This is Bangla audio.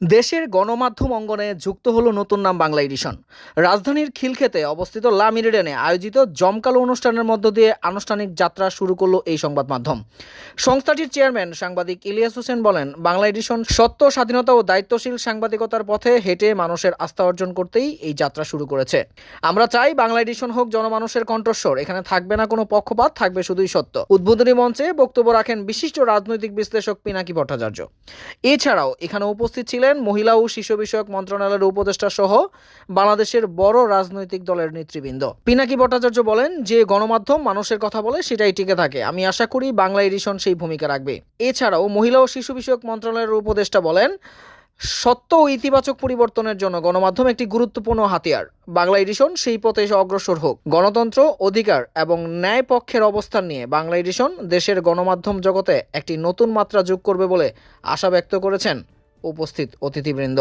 দেশের গণমাধ্যম অঙ্গনে যুক্ত হলো নতুন নাম বাংলা এডিশন। রাজধানীর খিলক্ষেতে অবস্থিত লা মিরিডেনে আয়োজিত জমকালো অনুষ্ঠানের মধ্য দিয়ে আনুষ্ঠানিক যাত্রা শুরু করল এই সংবাদ মাধ্যম। সংস্থাটির চেয়ারম্যান সাংবাদিক ইলিয়াস হোসেন বলেন, বাংলা এডিশন সত্য, স্বাধীনতা ও দায়িত্বশীল সাংবাদিকতার পথে হেঁটে মানুষের আস্থা অর্জন করতেই এই যাত্রা শুরু করেছে। আমরা চাই বাংলা এডিশন হোক জনমানুষের কণ্ঠস্বর, এখানে থাকবে না কোনো পক্ষপাত, থাকবে শুধুই সত্য। উদ্বোধনী মঞ্চে বক্তব্য রাখেন বিশিষ্ট রাজনৈতিক বিশ্লেষক পিনাকি ভট্টাচার্য। এছাড়াও এখানে উপস্থিত ছিলেন মহিলা ও শিশু বিষয়ক মন্ত্রণালয়ের উপদেষ্টা সহ বাংলাদেশের বড় রাজনৈতিক দলের নেতৃবৃন্দ। পিনাকি ভট্টাচার্য বলেন, যে গণমাধ্যম মানুষের কথা বলে সেটাই টিকে থাকে। আমি আশা করি বাংলা এডিশন সেই ভূমিকা রাখবে। এছাড়াও মহিলা ও শিশু বিষয়ক মন্ত্রণালয়ের উপদেষ্টা বলেন, সত্য ও ইতিবাচক পরিবর্তনের জন্য গণমাধ্যম একটি গুরুত্বপূর্ণ হাতিয়ার। বাংলা এডিশন সেই পথে অগ্রসর হোক। গণতন্ত্র অধিকার এবং ন্যায় পক্ষের অবস্থান নিয়ে বাংলা এডিশন দেশের গণমাধ্যম জগতে একটি নতুন মাত্রা যোগ করবে বলে আশা ব্যক্ত করেছেন। উপস্থিত অতিথিবৃন্দ।